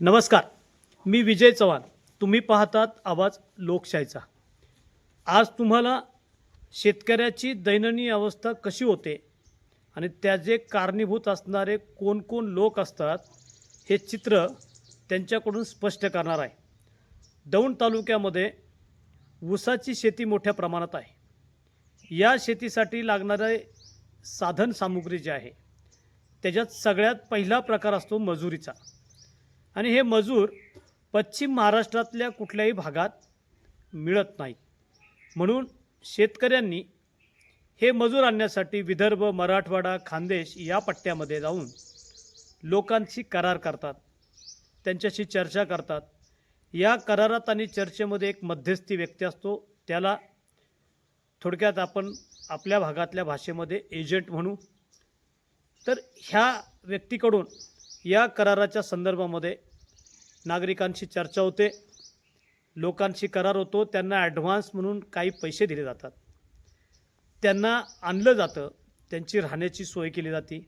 नमस्कार. मी विजय चव्हाण. तुम्ही पाहतात आवाज लोकशाहीचा. आज तुम्हाला शेतकऱ्याची दैनंदिन अवस्था कशी होते आणि त्याचे कारणीभूत असणारे कोण कोण लोक असतात हे चित्र त्यांच्याकडून स्पष्ट करणार आहे. दौंड तालुक्यामध्ये ऊसाची शेती मोठ्या प्रमाणात आहे. या शेतीसाठी लागणारे साधन सामुग्री जे आहे त्याच्यात सगळ्यात पहिला प्रकार असतो मजुरीचा. आणि हे मजूर पश्चिम महाराष्ट्रातल्या कुठल्याही भागात मिळत नाहीत. म्हणून शेतकऱ्यांनी हे मजूर आणण्यासाठी विदर्भ मराठवाडा खानदेश या पट्ट्यामध्ये जाऊन लोकांशी करार करतात त्यांच्याशी चर्चा करतात. या करारात आणि चर्चेमध्ये एक मध्यस्थी व्यक्ती असतो त्याला थोडक्यात आपण आपल्या भागातल्या भाषेमध्ये एजंट म्हणू. तर ह्या व्यक्तीकडून या कराराच्या संदर्भामध्ये नागरिकांशी चर्चा होते. लोकांशी करार होतो. त्यांना ॲडव्हान्स म्हणून काही पैसे दिले जातात. त्यांना आणलं जातं. त्यांची राहण्याची सोय केली जाते.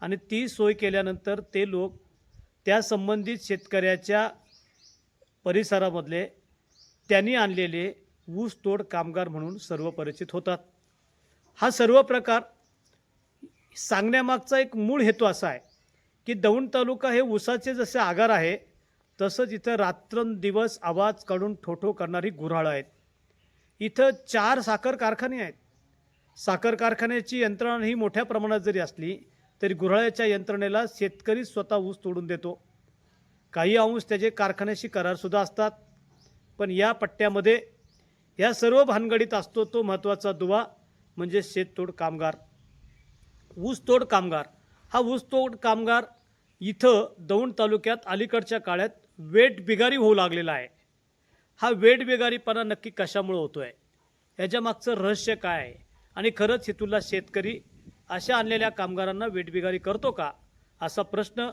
आणि ती सोय केल्यानंतर ते लोक त्या संबंधित शेतकऱ्याच्या परिसरामधले त्यांनी आणलेले ऊसतोड कामगार म्हणून सर्व परिचित होतात. हा सर्व प्रकार सांगण्यामागचा एक मूळ हेतू असा आहे की दौंड तालुका हे ऊसाचे जसे आगार आहे तसंच इथं रात्रंदिवस आवाज काढून ठोठो करणारी गुऱ्हाळं आहेत. इथं चार साखर कारखाने आहेत. साखर कारखान्याची यंत्रणा ही मोठ्या प्रमाणात जरी असली तरी गुऱ्हाळ्याच्या यंत्रणेला शेतकरी स्वतः ऊस तोडून देतो. काही अंश त्याचे कारखान्याशी करारसुद्धा असतात. पण या पट्ट्यामध्ये या सर्व भानगडीत असतो तो महत्त्वाचा दुवा म्हणजे शेततोड कामगार. ऊसतोड कामगार. हा ऊसतोड कामगार इथं दौंड तालुक्यात अलीकडच्या काळात वेट बिगारी होऊ लागलेला आहे. हा वेट बिगारीपणा नक्की कशामुळे होतो आहे याच्या मागचं रहस्य काय आहे? आणि खरंच हेतूला शेतकरी अशा आणलेल्या कामगारांना वेटबिगारी करतो का? असा प्रश्न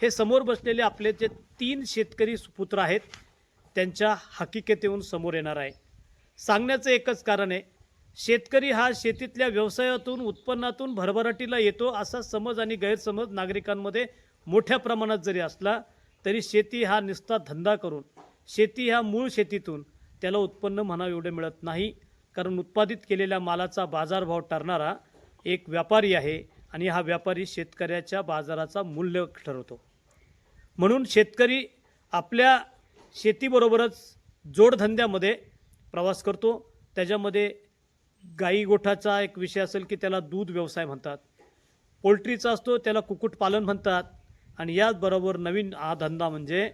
हे समोर बसलेले आपले जे तीन शेतकरी सुपुत्र आहेत त्यांच्या हकीकतेहून समोर येणार आहे. सांगण्याचं एकच कारण आहे शेतकरी हा शेतीतल्या व्यवसायातून उत्पन्नातून भरभराटीला येतो असा समज आणि गैरसमज नागरिकांमध्ये मोठ्या प्रमाणात जरी असला तरी शेती हा निस्ता धंदा करून शेती ह्या मूळ शेतीतून त्याला उत्पन्न म्हणा एवढं मिळत नाही. कारण उत्पादित केलेल्या मालाचा बाजारभाव ठरणारा एक व्यापारी आहे आणि हा व्यापारी शेतकऱ्याच्या बाजाराचा मूल्य ठरवतो. म्हणून शेतकरी आपल्या शेतीबरोबरच जोडधंद्यामध्ये प्रवास करतो. त्याच्यामध्ये गाई गोठाचा एक विषय असेल की त्याला दूध व्यवसाय म्हणतात. पोल्ट्रीचा असतो त्याला कुक्कुटपालन म्हणतात. आणि याचबरोबर नवीन हा धंदा म्हणजे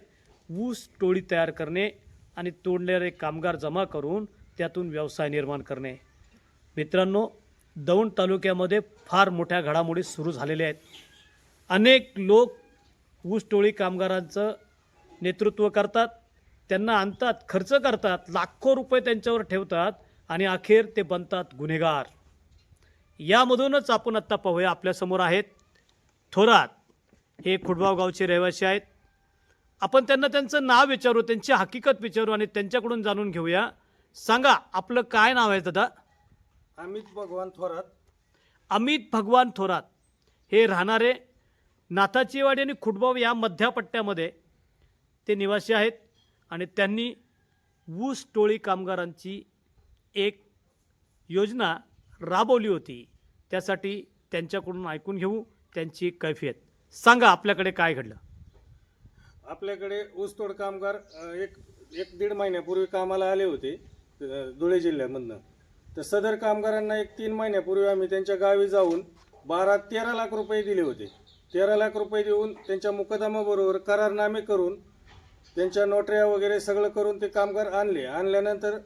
ऊस टोळी तयार करणे आणि तोडणारे कामगार जमा करून त्यातून व्यवसाय निर्माण करणे. मित्रांनो दौंड तालुक्यामध्ये फार मोठ्या घडामोडी सुरू झालेल्या आहेत. अनेक लोक ऊसटोळी कामगारांचं नेतृत्व करतात त्यांना आणतात खर्च करतात लाखो रुपये त्यांच्यावर ठेवतात आणि अखेर ते बनतात गुन्हेगार. यामधूनच आपण आत्ता पाहूया आपल्यासमोर आहेत थोरात हे खुडबाव गावचे रहिवासी आहेत. आपण त्यांना त्यांचं नाव विचारू त्यांची हकीकत विचारू आणि त्यांच्याकडून जाणून घेऊया. सांगा आपलं काय नाव आहे दादा? अमित भगवान थोरात. अमित भगवान थोरात. हे राहणारे नाथाचीवाडी आणि खुटबाव या मध्यापट्ट्यामध्ये ते निवासी आहेत आणि त्यांनी ऊस टोळी कामगारांची एक योजना राबवली होती. त्यासाठी त्यांच्याकडून ऐकून घेऊ त्यांची कैफियत. सांगा आपल्याकडे काय घडलं. आपल्याकडे ऊसतोड कामगार अ, एक एक दीड महिन्यापूर्वी कामाला आले होते अ, धुळे जिल्ह्यामधनं. तर सदर कामगारांना एक तीन महिन्यापूर्वी आम्ही त्यांच्या गावी जाऊन बारा तेरा लाख रुपये दिले होते. तेरा लाख रुपये देऊन त्यांच्या मुकदमाबरोबर करारनामे करून त्यांच्या नोटऱ्या वगैरे सगळं करून ते कामगार आणले. आणल्यानंतर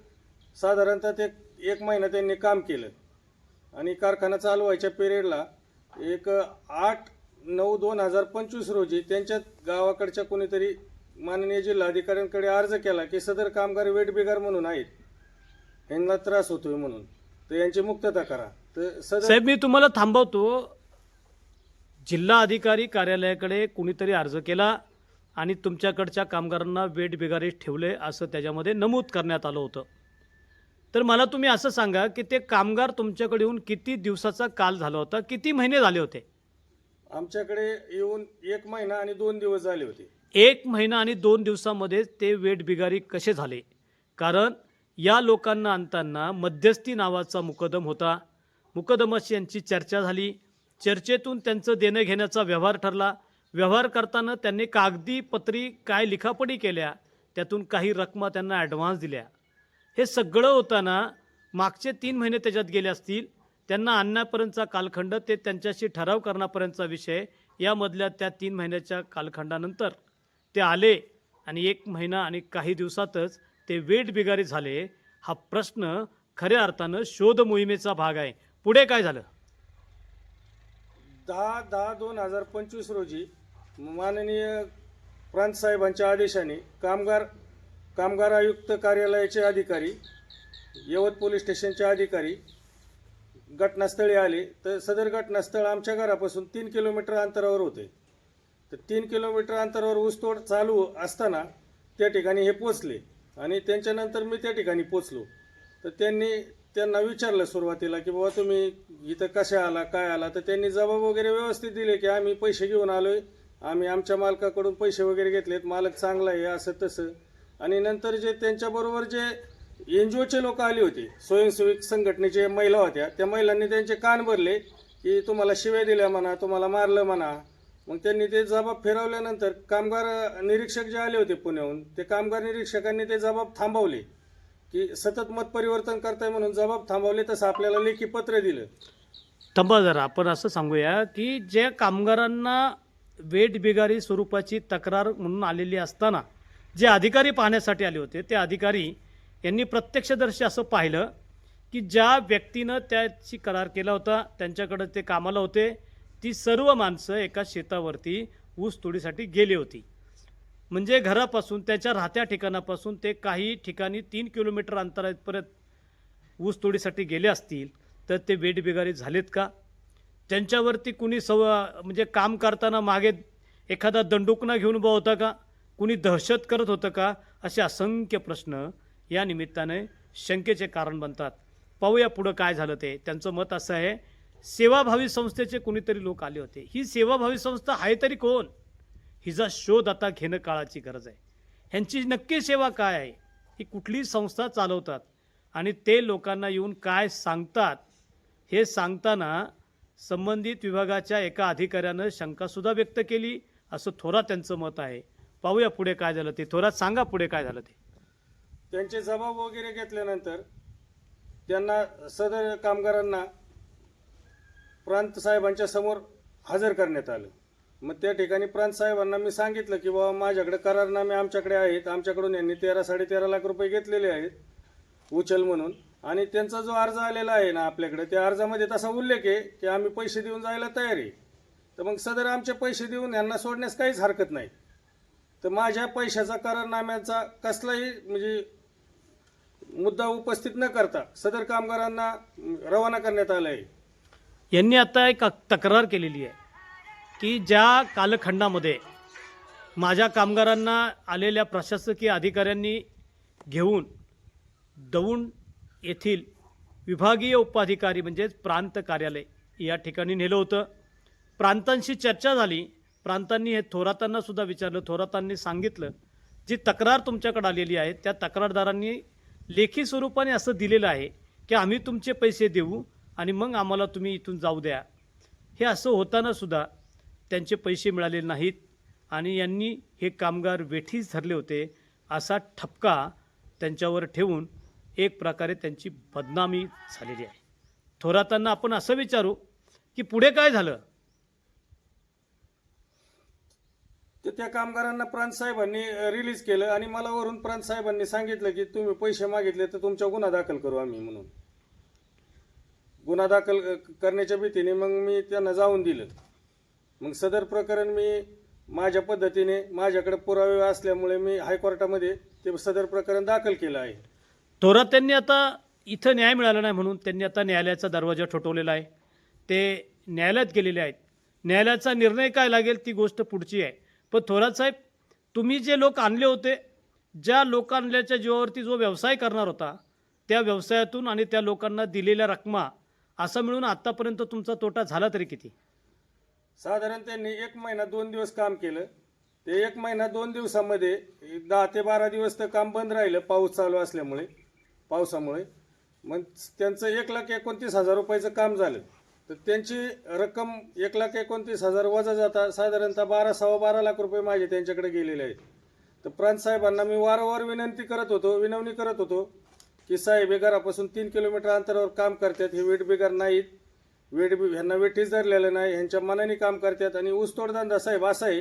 साधारणतः ते एक महिना त्यांनी काम केलं. आणि कारखाना चालवायच्या पिरियडला एक आठ नऊ दोन हजार पंचवीस रोजी त्यांच्या गावाकडच्या कोणीतरी माननीय जिल्हाधिकाऱ्यांकडे अर्ज केला की सदर कामगार वेटबिगार म्हणून आहेत. यांना त्रास होतोय म्हणून. तर यांची मुक्तता करा. तर सदर साहेब मी तुम्हाला थांबवतो. जिल्हा अधिकारी कार्यालयाकडे कुणीतरी अर्ज केला आणि तुमच्याकडच्या कामगारांना वेट बिगारी ठेवले असं त्याच्यामध्ये नमूद करण्यात आलं होतं. तर मला तुम्ही असं सांगा की ते कामगार तुमच्याकडे येऊन किती दिवसाचा काल झाला होता किती महिने झाले होते? आमच्याकडे येऊन एक महिना आणि दोन दिवस झाले होते. एक महिना आणि दोन दिवसामध्ये ते वेट बिगारी कसे झाले? कारण या लोकांना आणताना मध्यस्थी नावाचा मुकदम होता. मुकदमाशी यांची चर्चा झाली. चर्चेतून त्यांचं देणं घेण्याचा व्यवहार ठरला. व्यवहार करताना त्यांनी कागदी पत्री काय लिखापडी केल्या त्यातून काही रकमा त्यांना ॲडव्हान्स दिल्या. हे सगळं होताना मागचे तीन महिने त्याच्यात गेले असतील. त्यांना आणण्यापर्यंतचा कालखंड ते त्यांच्याशी ठराव करण्यापर्यंतचा विषय यामधल्या त्या तीन महिन्याच्या कालखंडानंतर ते आले आणि एक महिना आणि काही दिवसातच ते वेट बिगारी झाले. हा प्रश्न खऱ्या अर्थानं शोध मोहिमेचा भाग आहे. पुढे काय झालं? दहा दहा दोन हजार पंचवीस रोजी माननीय प्रांत साहेबांच्या आदेशाने कामगार कामगार आयुक्त कार्यालयाचे अधिकारी यवत पोलीस स्टेशनचे अधिकारी घटनास्थळी आले तर सदर घटनास्थळ आमच्या घरापासून तीन किलोमीटर अंतरावर होते. तर तीन किलोमीटर अंतरावर ऊसतोड चालू असताना त्या ठिकाणी हे पोचले आणि त्यांच्यानंतर मी त्या ठिकाणी पोचलो. तर त्यांनी त्यांना विचारलं सुरुवातीला की बाबा तुम्ही इथं कशा आला काय आला? तर त्यांनी जबाब वगैरे व्यवस्थित दिले की आम्ही पैसे घेऊन आलो आहे आम्ही आमच्या मालकाकडून पैसे वगैरे घेतलेत. मालक चांगला आहे असं तसं. आणि नंतर जे त्यांच्याबरोबर जे एन जी ओचे लोक आले होते. स्वयंसेवक संघटनेचे महिला होत्या. त्या महिलांनी त्यांचे कान भरले की तुम्हाला शिव्या दिल्या म्हणा तुम्हाला मारलं म्हणा. मग त्यांनी ते जबाब फिरवल्यानंतर कामगार निरीक्षक जे आले होते पुण्याहून ते कामगार निरीक्षकांनी ते जबाब थांबवले की सतत मत परिवर्तन करताय म्हणून जबाब थांबवले तसं आपल्याला लेखी पत्र दिलं. थांबा जरा आपण असं सांगूया की ज्या कामगारांना वेटबिगारी स्वरूपाची तक्रार म्हणून आलेली असताना जे अधिकारी पाहण्यासाठी आले होते ते अधिकारी यांनी प्रत्यक्षदर्शी असं पाहिलं की ज्या व्यक्तीनं त्याची करार केला होता त्यांच्याकडं ते कामाला होते ती सर्व माणसं एका शेतावरती ऊस तोडीसाठी गेली होती. म्हणजे घरापासून त्याच्या राहत्या ठिकाणापासून ते काही ठिकाणी तीन किलोमीटर अंतरापर्यंत ऊस तोडीसाठी गेले असतील तर ते वेटबिगारी झालेत का? त्यांच्यावरती कुणी सव म्हणजे काम करताना मागे एखादा दंडुकना घेऊन उभा होता का? कुणी दहशत करत होतं का? असे असंख्य प्रश्न या निमित्ताने शंकेचे कारण बनतात. पाहूया पुढं काय झालं ते. त्यांचं मत असं आहे सेवाभावी संस्थेचे कुणीतरी लोक आले होते. ही सेवाभावी संस्था आहे तरी कोण? हिचा शोध आता घेणं काळाची गरज आहे. ह्यांची नक्की सेवा काय आहे? ही कुठली संस्था चालवतात आणि ते लोकांना येऊन काय सांगतात हे सांगताना संबंधित विभागाच्या एका अधिकाऱ्यानं शंकासुद्धा व्यक्त केली असं थोरात त्यांचं मत आहे. पाहूया पुढे काय झालं ते. थोरात सांगा पुढे काय झालं ते. त्यांचे जबाब वगैरे घेतल्यानंतर त्यांना सदर कामगारांना प्रांत साहेबांच्या समोर हजर करण्यात आलं. मग त्या ठिकाणी प्रांत साहेबांना मी सांगितलं की बाबा माझ्याकडे करारनामे आमच्याकडे आहेत. आमच्याकडून यांनी तेरा साडेतेरा लाख रुपये घेतलेले आहेत उचल म्हणून. आणि त्यांचा जो अर्ज आलेला आहे ना आपल्याकडे त्या अर्जामध्ये तसा उल्लेख आहे की आम्ही पैसे देऊन जायला तयार आहे. तर मग सदर आमचे पैसे देऊन यांना सोडण्यास काहीच हरकत नाही. तर माझ्या पैशाचा करारनाम्याचा कसलाही म्हणजे मुद्दा उपस्थित न करता सदर कामगारांना रवाना करण्यात आलं आहे. यांनी आता एक तक्रार केलेली आहे की ज्या कालखंडामध्ये माझ्या कामगारांना आलेल्या प्रशासकीय अधिकाऱ्यांनी घेऊन दौंड येथील विभागीय उपाधिकारी म्हणजेच प्रांत कार्यालय या ठिकाणी नेलं होतं. प्रांतांशी चर्चा झाली. प्रांतांनी हे थोरातांनासुद्धा विचारलं. थोरातांनी सांगितलं. जी तक्रार तुमच्याकडे आलेली आहे त्या तक्रारदारांनी लेखी स्वरूपाने असं दिलेलं आहे की आम्ही तुमचे पैसे देऊ आणि मग आम्हाला तुम्ही इथून जाऊ द्या. हे असं होताना सुद्धा त्यांचे पैसे मिळाले नाहीत आणि यांनी हे कामगार वेठीस धरले होते असा ठपका त्यांच्यावर ठेवून एक प्रकारे त्यांची बदनामी झालेली आहे. थोरातांना आपण असं विचारू की पुढे काय झालं? तर त्या कामगारांना प्रांत साहेबांनी रिलीज केलं आणि मला वरून प्रांत साहेबांनी सांगितलं की तुम्ही पैसे मागितले तर तुमचा गुन्हा दाखल करू आम्ही म्हणून. गुन्हा दाखल करण्याच्या भीतीने मग मी त्यांना जाऊन दिलं. मग सदर प्रकरण मी माझ्या पद्धतीने माझ्याकडे पुरावे असल्यामुळे मी हायकोर्टामध्ये ते सदर प्रकरण दाखल केलं आहे. थोरात त्यांनी आता इथं न्याय मिळाला नाही म्हणून त्यांनी आता न्यायालयाचा दरवाजा ठोठवलेला आहे. ते न्यायालयात गेलेले आहेत. न्यायालयाचा निर्णय काय लागेल ती गोष्ट पुढची आहे. पण थोरात साहेब तुम्ही जे लोक आणले होते ज्या लोक आणल्याच्या जीवावरती जो व्यवसाय करणार होता त्या व्यवसायातून आणि त्या लोकांना दिलेल्या रकमा असं मिळून आत्तापर्यंत तुमचा तोटा झाला तरी किती? साधारण त्यांनी एक महिना दोन दिवस काम केलं. ते एक महिना दोन दिवसामध्ये दहा ते बारा दिवस तर काम बंद राहिलं पाऊस चालू असल्यामुळे पावसामुळे. मग त्यांचं एक लाख एकोणतीस हजार रुपयाचं काम झालं. तर त्यांची रक्कम एक लाख एकोणतीस हजार वजा जाता साधारणतः बारा सव्वा बारा लाख रुपये माझे त्यांच्याकडे गेलेले आहेत. तर प्रांत साहेबांना मी वारंवार विनंती करत होतो विनवणी करत होतो की साहेब बिगारापासून तीन किलोमीटर अंतरावर काम करतात हे वेट बिगार नाहीत. वेट बी ह्यांना वेठीच धरलेलं नाही ह्यांच्या मनाने काम करतात. आणि ऊसतोड साहेब असा आहे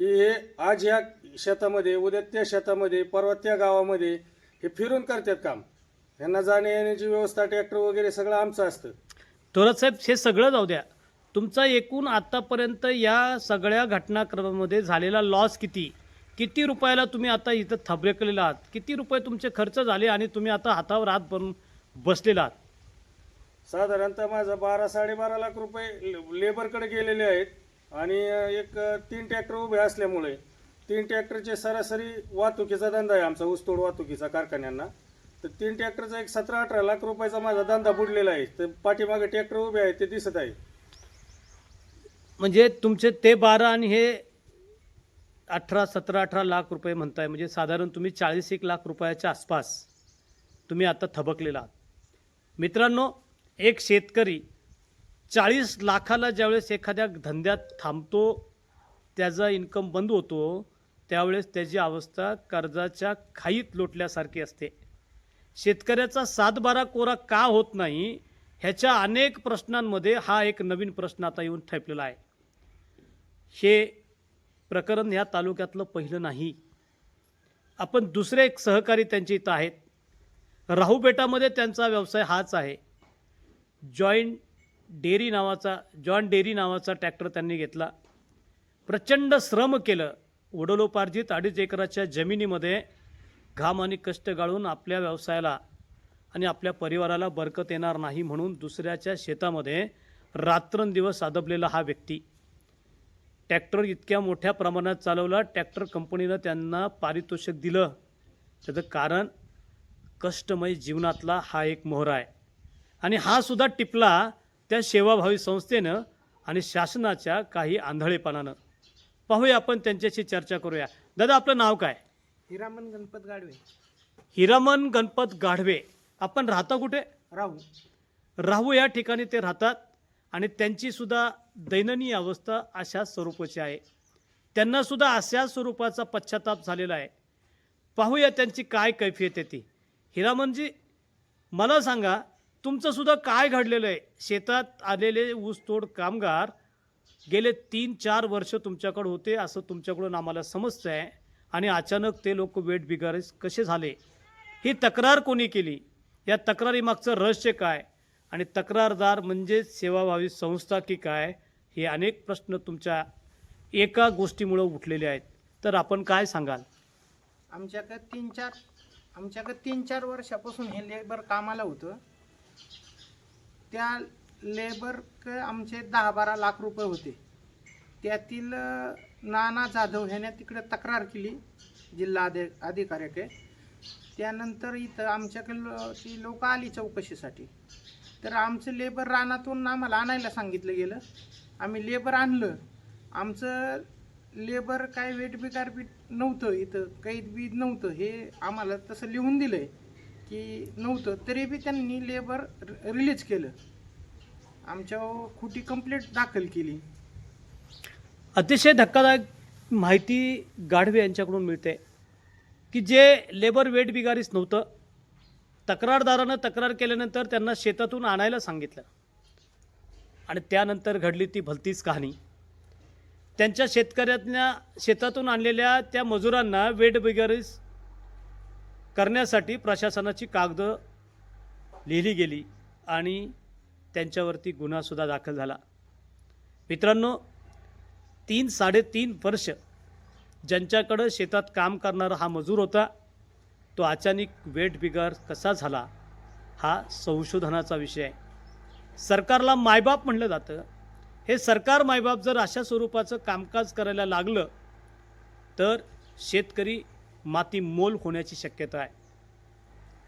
की हे आज ह्या शेतामध्ये उद्या त्या शेतामध्ये परवा त्या गावामध्ये हे फिरून करतात काम. ह्यांना जाण्या येण्याची व्यवस्था ट्रॅक्टर वगैरे सगळं आमचं असतं. थोरात साहेब हे सगळं जाऊ द्या. तुमचा एकूण आत्तापर्यंत या सगळ्या घटनाक्रमामध्ये झालेला लॉस किती? किती रुपयाला तुम्ही आता इथं थबरेकलेला आहात? किती रुपये तुमचे खर्च झाले आणि तुम्ही आता हातावर हात बनून बसलेला आहात? साधारणतः माझा बारा साडेबारा लाख रुपये ले- लेबरकडे गेलेले आहेत आणि एक तीन ट्रॅक्टर उभे असल्यामुळे तीन ट्रॅक्टरचे सरासरी वाहतुकीचा धंदा आहे आमचा ऊसतोड वाहतुकीचा कारखान्यांना. तर तीन ट्रॅक्टरचा एक सतरा अठरा लाख रुपयाचा माझा धंदा बुडलेला आहे. तर पाठीमागे ट्रॅक्टर उभे आहे ते दिसत आहे. म्हणजे तुमचे ते बारा आणि हे अठरा सतरा अठरा लाख रुपये म्हणताय. म्हणजे साधारण तुम्ही चाळीस एक लाख रुपयाच्या आसपास तुम्ही आता थबकलेला आहात. मित्रांनो एक शेतकरी चाळीस लाखाला ज्यावेळेस एखाद्या धंद्यात थांबतो त्याचा इन्कम बंद होतो त्यावेळेस त्याची अवस्था कर्जाच्या खाईत लोटल्यासारखी असते. शेतकऱ्याचा सातबारा कोरा का होत नाही ह्याच्या अनेक प्रश्नांमध्ये हा एक नवीन प्रश्न आता येऊन ठेपलेला आहे. हे प्रकरण ह्या तालुक्यातलं पहिलं नाही. आपण दुसरे एक सहकारी त्यांचे इथं आहेत. राहूपेटामध्ये त्यांचा व्यवसाय हाच आहे. जॉईंट डेअरी नावाचा जॉन डेअरी नावाचा ट्रॅक्टर त्यांनी घेतला. प्रचंड श्रम केलं. वडलोपार्जित अडीच एकराच्या जमिनीमध्ये घाम आणि कष्ट गाळून आपल्या व्यवसायाला आणि आपल्या परिवाराला बरकत येणार नाही म्हणून दुसऱ्याच्या शेतामध्ये रात्रंदिवस साधपलेला हा व्यक्ती. ट्रॅक्टर इतक्या मोठ्या प्रमाणात चालवला ट्रॅक्टर कंपनीनं त्यांना पारितोषिक दिलं. त्याचं कारण कष्टमय जीवनातला हा एक मोहरा आहे. आणि हा सुद्धा टिपला त्या सेवाभावी संस्थेनं आणि शासनाच्या काही आंधळेपणानं. पाहूया आपण त्यांच्याशी चर्चा करूया. दादा आपलं नाव काय? हिरामन गणपत गाडवे. हिरामन गणपत गाढवे. आपण राहता कुठे? राहू. राहू या ठिकाणी ते राहतात आणि त्यांची सुद्धा दैननीय अवस्था अशा स्वरूपाची आहे. त्यांना सुद्धा अशा स्वरूपाचा पश्चाताप झालेला आहे. पाहूया त्यांची काय कैफियत येते हिरामनजी मला सांगा तुमचं सुद्धा काय घडलेलं आहे? शेतात आलेले ऊसतोड कामगार गेले तीन चार वर्ष तुमच्याकडे होते असं तुमच्याकडून आम्हाला समजतं आहे आणि अचानक ते लोक वेट बिगारीस कसे झाले? ही तक्रार कोणी केली? या तक्रारीमागचं रहस्य काय? आणि तक्रारदार म्हणजे सेवाभावी संस्था की काय? हे अनेक प्रश्न तुमच्या एका गोष्टीमुळं उठलेले आहेत. तर आपण काय सांगाल? आमच्याकडे तीन चार आमच्याकडे तीन चार वर्षापासून हे लेबर कामाला होतं. त्या लेबर आमचे दहा बारा लाख रुपये होते. त्यातील नाना जाधव ह्याने तिकडे तक्रार केली जिल्हा अधि अधिकाऱ्याकडे. त्यानंतर इथं आमच्याकडे ती लोक आली चौकशीसाठी. तर आमचं लेबर रानातून आम्हाला आणायला सांगितलं गेलं. आम्ही लेबर आणलं. आमचं लेबर काय वेट बिकार बी नव्हतं इथं काही बी नव्हतं. हे आम्हाला तसं लिहून दिलं आहे की नव्हतं. तरी बी त्यांनी लेबर रिलीज केलं. आमच्या खोटी कंप्लेंट दाखल केली. अतिशय धक्कादायक माहिती गाढवे यांच्याकडून मिळते की जे लेबर वेट बिगारीस नव्हतं तक्रारदारानं तक्रार केल्यानंतर त्यांना शेतातून आणायला सांगितलं. आणि त्यानंतर घडली ती भलतीच कहाणी. त्यांच्या शेतकऱ्यांना शेतातून आणलेल्या त्या मजुरांना वेट बिगारीस करण्यासाठी प्रशासनाची कागदं लिहिली गेली आणि त्यांच्यावरती गुन्हासुद्धा दाखल झाला. मित्रांनो तीन साडेतीन वर्ष ज्यांच्याकडं शेतात काम करणारा हा मजूर होता तो अचानक वेट बिगार कसा झाला हा संशोधनाचा विषय आहे. सरकारला मायबाप म्हणलं जातं. हे सरकार मायबाप जर अशा स्वरूपाचं कामकाज करायला लागलं तर शेतकरी माती मोल होण्याची शक्यता आहे.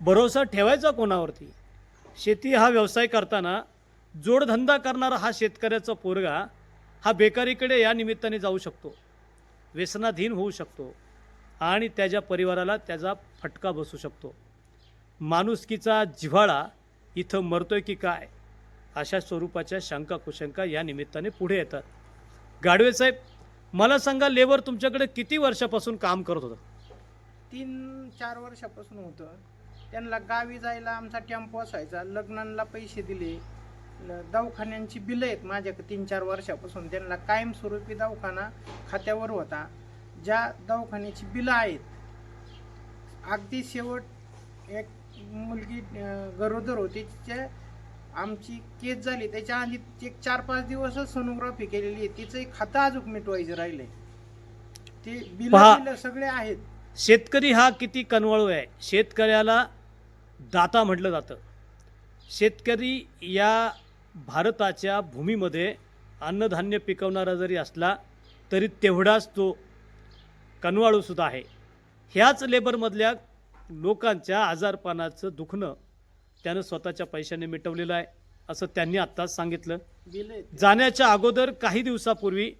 भरोसा ठेवायचा कोणावरती? शेती हा व्यवसाय करताना जोडधंदा करणारा हा शेतकऱ्याचा पोरगा हा बेकारीकडे या निमित्ताने जाऊ शकतो. व्यसनाधीन होऊ शकतो आणि त्याच्या परिवाराला त्याचा फटका बसू शकतो. माणुसकीचा जिव्हाळा इथं मरतोय की काय? अशा स्वरूपाच्या शंका कुशंका या निमित्ताने पुढे येतात. गाडवे साहेब मला सांगा लेबर तुमच्याकडे किती वर्षापासून काम करत होतं? तीन चार वर्षापासून होतं. त्यांना गावी जायला आमचा टेम्पो असायचा. लग्नांना पैसे दिले. दवाखान्यांची बिलं आहेत. माझ्याकडे तीन चार वर्षापासून त्यांना कायमस्वरूपी दवाखाना खात्यावर होता. ज्या दवाखान्याची बिलं आहेत अगदी शेवट एक मुलगी गरोदर होती. तिच्या आमची केस झाली. त्याच्या आधी एक चार पाच दिवसच सोनोग्राफी केलेली आहे. तिचंही खातं अजून मिटवायचं राहिलंय. ते बिलं सगळे आहेत. शेतकरी हा किती कनवळू आहे. शेतकऱ्याला दाता म्हटलं जातं. शेतकरी या भारताच्या भूमीमध्ये अन्नधान्य पिकवणारा जरी असला तरी तेवढाच तो कनवाळूसुद्धा आहे. ह्याच लेबरमधल्या लोकांच्या आजारपणाचं दुखणं त्यानं स्वतःच्या पैशाने मिटवलेलं आहे असं त्यांनी आत्ताच सांगितलं. जाण्याच्या अगोदर काही दिवसापूर्वी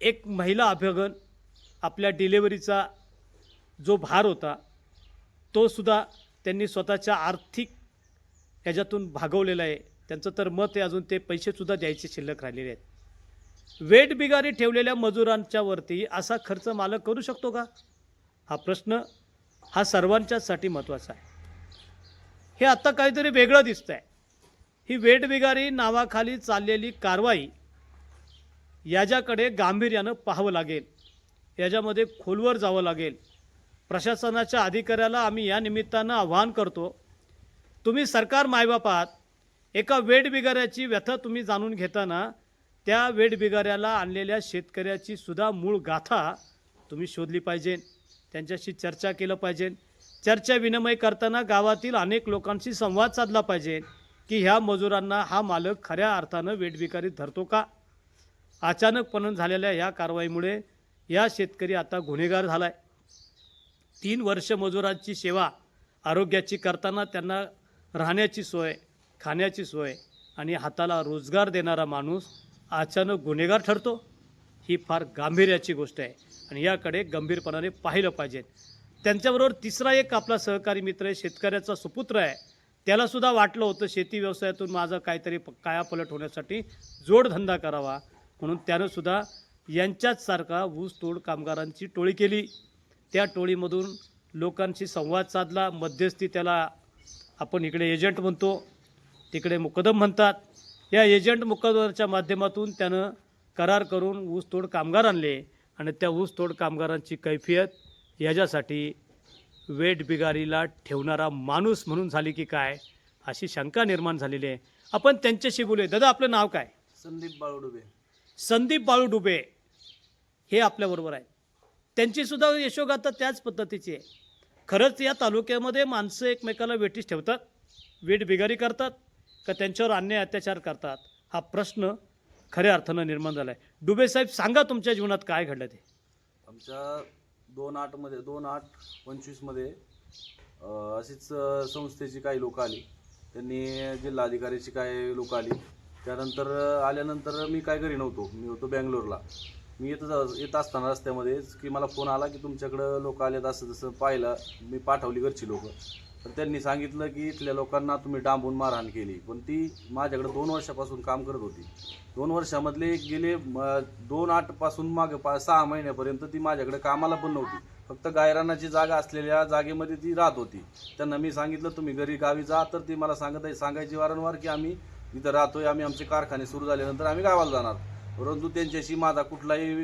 एक महिला अभ्यगन आपल्या डिलेवरीचा जो भार होता तो सुद्धा त्यांनी स्वतःच्या आर्थिक ह्याच्यातून भागवलेला आहे. त्यांचं तर मत आहे अजून ते पैसेसुद्धा द्यायचे शिल्लक राहिलेले आहेत. वेट बिगारी ठेवलेल्या मजुरांच्या वरती असा खर्च मालक करू शकतो का? हा प्रश्न हा सर्वांच्यासाठी महत्त्वाचा आहे. हे आत्ता काहीतरी वेगळं दिसतं आहे ही वेटबिगारी नावाखाली चाललेली कारवाई याच्याकडे गांभीर्यानं पाहावं लागेल. याच्यामध्ये खोलवर जावं लागेल. प्रशासनाच्या अधिकाऱ्याला आम्ही या निमित्तानं आव्हान करतो तुम्ही सरकार मायबाप आहात एका वेडबिगाऱ्याची व्यथा तुम्ही जाणून घेताना त्या वेडबिगाऱ्याला आणलेल्या शेतकऱ्याची सुद्धा मूळ गाथा तुम्ही शोधली पाहिजे. त्यांच्याशी चर्चा केलं पाहिजे. चर्चा विनिमय करताना गावातील अनेक लोकांशी संवाद साधला पाहिजे की ह्या मजुरांना हा मालक खऱ्या अर्थानं वेठबिकारीत धरतो का? अचानकपणे झालेल्या या कारवाईमुळे या शेतकरी आता गुन्हेगार झाला आहे तीन वर्ष मजुरांची सेवा आरोग्याची करताना त्यांना राहण्याची सोय खाण्याची सोय आणि हाताला रोजगार देणारा माणूस अचानक गुन्हेगार ठरतो ही फार गांभीर्याची गोष्ट आहे. आणि याकडे गंभीरपणाने पाहिलं पाहिजे. त्यांच्याबरोबर तिसरा एक आपला सहकारी मित्र आहे शेतकऱ्याचा सुपुत्र आहे. त्यालासुद्धा वाटलं होतं शेती व्यवसायातून माझा काहीतरी प- कायापलट होण्यासाठी जोडधंदा करावा. म्हणून त्यानं सुद्धा ऊसतोड कामगारांची टोळी केली. त्या टोळीमधून लोकांशी संवाद साधला. मध्यस्थी त्याला आपण इकडे एजंट म्हणतो. तिकडे मुकदम म्हणतात. या एजंट मुकदमाच्या माध्यमातून त्यानं करार करून ऊसतोड कामगार आणले आणि त्या ऊसतोड कामगारांची कैफियत याच्यासाठी वेट बिगारीला ठेवणारा माणूस म्हणून झाली की काय अशी शंका निर्माण झालेली आहे. आपण त्यांच्याशी बोलूया. दादा आपलं नाव काय? संदीप बाळुडुबे. संदीप बाळू डुबे हे आपल्याबरोबर आहेत. त्यांचीसुद्धा यशोगाथा त्याच पद्धतीची आहे. खरंच या तालुक्यामध्ये माणसं एकमेकाला वेठीस ठेवतात वेठ बिगारी करतात का त्यांच्यावर अन्याय अत्याचार करतात? हा प्रश्न खऱ्या अर्थानं निर्माण झाला आहे डुबे साहेब सांगा तुमच्या जीवनात काय घडलं ते? आमच्या दोन आठमध्ये दोन आठ पंचवीसमध्ये अशीच संस्थेची काही लोकं आली. त्यांनी जिल्हाधिकारीची काही लोकं आली. त्यानंतर आल्यानंतर मी काय घरी नव्हतो. मी होतो बँगलोरला. मी येत येत असताना रस्त्यामध्येच की मला फोन आला की तुमच्याकडं लोक आलेत असं तसं पाहिलं. मी पाठवली घरची लोकं. तर त्यांनी सांगितलं की इथल्या लोकांना तुम्ही डांबून मारहाण केली. पण ती माझ्याकडे दोन वर्षापासून काम करत होती. दोन वर्षामधले गेले दोन आठपासून मागे पा सहा महिन्यापर्यंत ती माझ्याकडे कामाला पण नव्हती. फक्त गायरानाची जागा असलेल्या जागेमध्ये ती राहत होती. त्यांना मी सांगितलं तुम्ही घरी गावी जा. तर ती मला सांगत आहे सांगायची वारंवार की आम्ही इथं राहतोय आम्ही आमचे कारखाने सुरू झाल्यानंतर आम्ही गावाला जाणार. परंतु त्यांच्याशी माझा कुठलाही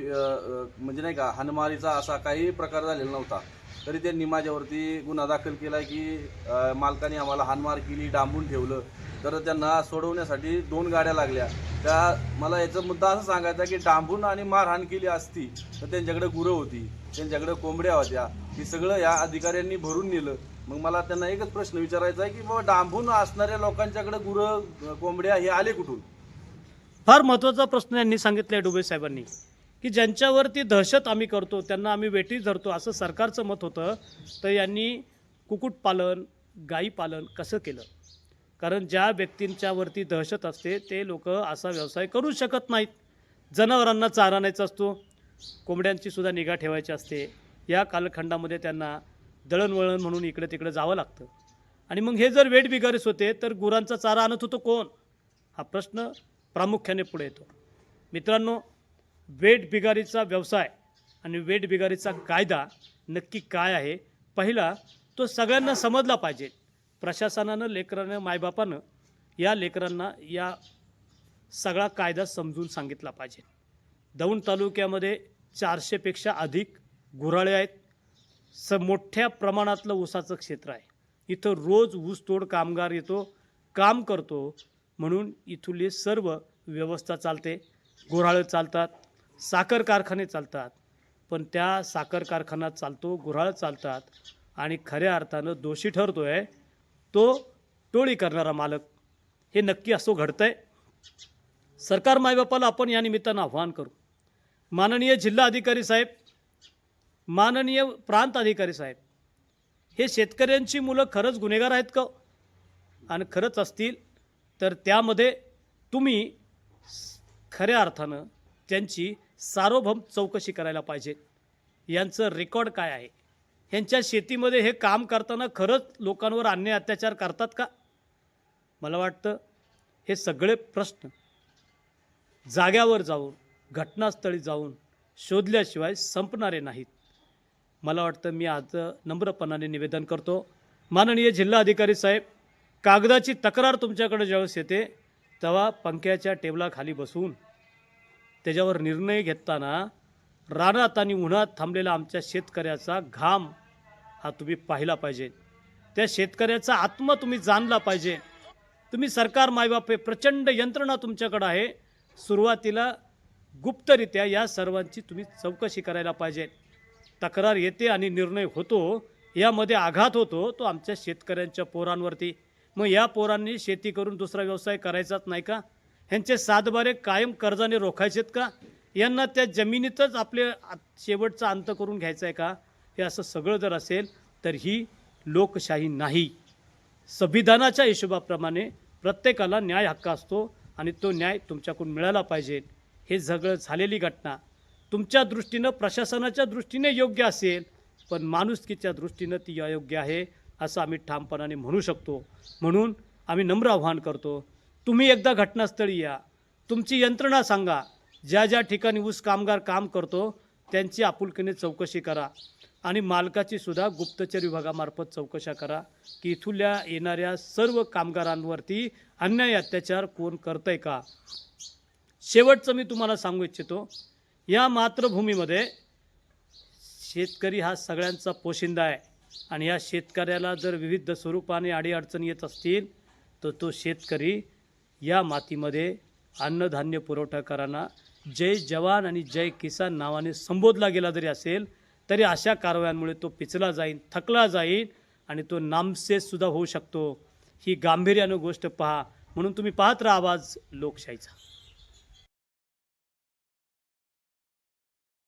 म्हणजे नाही का हानमारीचा असा काही प्रकार झालेला नव्हता. तरी त्यांनी माझ्यावरती गुन्हा दाखल केला की मालकाने आम्हाला हानमार केली डांबून ठेवलं. तर त्यांना सोडवण्यासाठी दोन गाड्या लागल्या. त्या मला याचा मुद्दा असं सांगायचा की डांबून आणि मारहाण केली असती तर त्यांच्याकडे गुरं होती त्यांच्याकडे कोंबड्या होत्या. हे सगळं या अधिकाऱ्यांनी भरून नेलं. मग मला त्यांना एकच प्रश्न विचारायचा आहे की बाबा डांबून असणाऱ्या लोकांच्याकडे गुरं कोंबड्या हे आले कुठून? फार महत्त्वाचा प्रश्न यांनी सांगितला आहे डुबे साहेबांनी. की ज्यांच्यावरती दहशत आम्ही करतो त्यांना आम्ही वेटी धरतो असं सरकारचं मत होतं. तर यांनी कुक्कुटपालन गाई पालन कसं केलं? कारण ज्या व्यक्तींच्यावरती दहशत असते ते लोक असा व्यवसाय करू शकत नाहीत. जनावरांना चारा आणायचा असतो कोंबड्यांची सुद्धा निगा ठेवायची असते. या कालखंडामध्ये त्यांना दळणवळण म्हणून इकडे तिकडे जावं लागतं. आणि मग हे जर वेट बिगारीस होते तर गुरांचा चारा आणत होतो कोण? हा प्रश्न प्रामुख्याने पुढे येतो. मित्रांनो वेट बिगारीचा व्यवसाय आणि वेट बिगारीचा कायदा नक्की काय आहे? पहिला तो सगळ्यांना समजला पाहिजे. प्रशासनानं लेकरानं मायबापानं या लेकरांना या सगळा कायदा समजून सांगितला पाहिजे. दौंड तालुक्यामध्ये चारशेपेक्षा अधिक गुऱ्हाळे आहेत. स मोठ्या प्रमाणातलं ऊसाचं क्षेत्र आहे. इथं रोज ऊसतोड कामगार येतो काम करतो. म्हणून इथली सर्व व्यवस्था चालते. गुऱ्हाळं चालतात साखर कारखाने चालतात पण त्या साखर कारखाना चालतो गुऱ्हाळ चालतात आणि खऱ्या अर्थानं दोषी ठरतो आहे तो टोळी करणारा मालक. हे नक्की असो आहे सरकार मायबापाला आपण या निमित्तानं आव्हान करू. माननीय जिल्हा अधिकारी साहेब माननीय प्रांत अधिकारी साहेब हे शेतकऱ्यांची मुलं खरंच गुन्हेगार आहेत का? आणि खरंच असतील तर त्यामध्ये तुम्ही खऱ्या अर्थानं त्यांची सार्वभौम चौकशी करायला पाहिजे. यांचं रेकॉर्ड काय आहे? यांच्या शेतीमध्ये हे काम करताना खरंच लोकांवर अन्याय अत्याचार करतात का? मला वाटतं हे सगळे प्रश्न जाग्यावर जाऊन घटनास्थळी जाऊन शोधल्याशिवाय संपणारे नाहीत. मला वाटतं मी आज नम्रपणाने निवेदन करतो. माननीय जिल्हा अधिकारी साहेब कागदाची तक्रार तुमच्याकडे ज्यावेळेस येते तेव्हा पंख्याच्या टेबलाखाली बसून त्याच्यावर निर्णय घेताना रानात आणि उन्हात थांबलेला आमच्या शेतकऱ्याचा घाम हा तुम्ही पाहिला पाहिजे. त्या शेतकऱ्याचा आत्मा तुम्ही जाणला पाहिजे. तुम्ही सरकार मायबाप हे प्रचंड यंत्रणा तुमच्याकडं आहे. सुरुवातीला गुप्तरित्या या सर्वांची तुम्ही चौकशी करायला पाहिजे. तक्रार येते आणि निर्णय होतो. यामध्ये आघात होतो तो आमच्या शेतकऱ्यांच्या पोरांवरती. मग या पोरांनी शेती करून दुसरा व्यवसाय करायचाच नाही का? ह्यांचे सातबारे कायम कर्जाने रोखायचेत का? यांना त्या जमिनीतच आपले शेवटचा अंत करून घ्यायचा आहे का? हे असं सगळं जर असेल तर ही लोकशाही नाही. संविधानाच्या हिशोबाप्रमाणे प्रत्येकाला न्याय हक्क असतो आणि तो न्याय तुमच्याकडून मिळाला पाहिजे. हे सगळं झालेली घटना. तुमच्या दृष्टीनं प्रशासनाच्या दृष्टीने योग्य असेल पण माणुसकीच्या दृष्टीनं ती अयोग्य आहे असं आम्ही ठामपणाने म्हणू शकतो. म्हणून आम्ही नम्र आव्हान करतो. तुम्ही एकदा घटनास्थळी या. तुमची यंत्रणा सांगा. ज्या ज्या ठिकाणी ऊस कामगार काम करतो त्यांची आपुलकीने चौकशी करा आणि मालकाची सुद्धा गुप्तचर विभागामार्फत चौकशा करा की इथल्या येणाऱ्या सर्व कामगारांवरती अन्याय अत्याचार कोण करतंय का? शेवटचं मी तुम्हाला सांगू इच्छितो या मातृभूमीमध्ये शेतकरी हा सगळ्यांचा पोशिंदा आहे आणि या शेतकऱ्याला जर विविध स्वरूपाने अडीअडचणी येत असतील तर तो शेतकरी या मातीमध्ये अन्नधान्य पुरवठाकरांना जय जवान आणि जय किसान नावाने संबोधला गेला जरी असेल तरी अशा कारवायांमुळे तो पिचला जाईल थकला जाईल आणि तो नामसेससुद्धा होऊ शकतो. ही गांभीर्यानं गोष्ट पहा. म्हणून तुम्ही पाहत राहा आवाज लोकशाहीचा.